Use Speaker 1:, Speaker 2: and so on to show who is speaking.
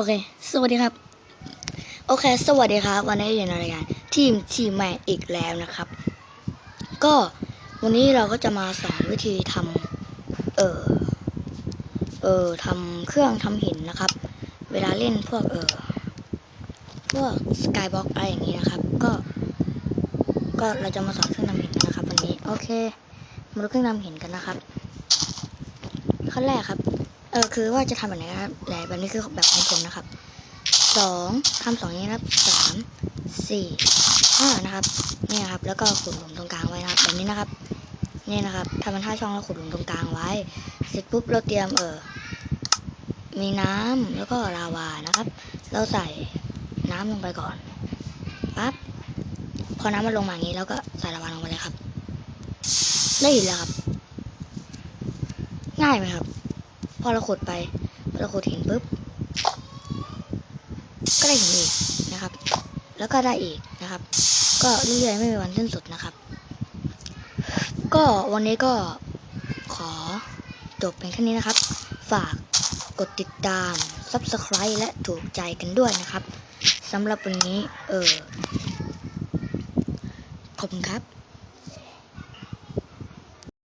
Speaker 1: อเค สวัสดีครับ โอเค สวัสดีครับ วันนี้อยู่ในรายการทีมทีมใหม่อีกแล้วนะครับ ก็วันนี้เราก็จะมาสอนวิธีทำเออเออทำเครื่องทำหินนะครับ เวลาเล่นพวกเออพวกสกายบ็อกอะไรอย่างนี้นะครับ ก็ ก็เราจะมาสอนเครื่องทำหินกันนะครับ วันนี้ โอเค มาดูเครื่องทำหินกันนะครับขั้นแรกครับ เออคือว่าจะทำแบบไหนนะครับแต่แบบนี้คือแบบของผมนะครับสองทำสองนี้นะครับสามสี่ห้านะครับนี่นะครับ แล้วก็ขุดหลุมตรงกลางไว้นะครับแบบนี้นะครับนี่นะครับทำเป็นท่าช่องแล้วขุดหลุมตรงกลางไว้ เสร็จปุ๊บเราเตรียมเออมีน้ำแล้วก็ลาวานะครับ เราใส่น้ำลงไปก่อนปั๊บพอน้ำมันลงมาอย่างนี้แล้วก็ใส่ลาวาลงไปเลยครับ ได้เห็นแล้วครับ ง่ายไหมครับ พอเราขุดไปพอเราขุดหินปุ๊บ ก็ได้หินอีกนะครับ แล้วก็ได้อีกนะครับ ก็เรื่อยๆไม่มีวันสิ้นสุดนะครับ ก็วันนี้ก็ขอจบเป็นแค่นี้นะครับ ฝากกดติดตาม Subscribe และถูกใจกันด้วยนะครับสำหรับวันนี้ เออขอบคุณครับ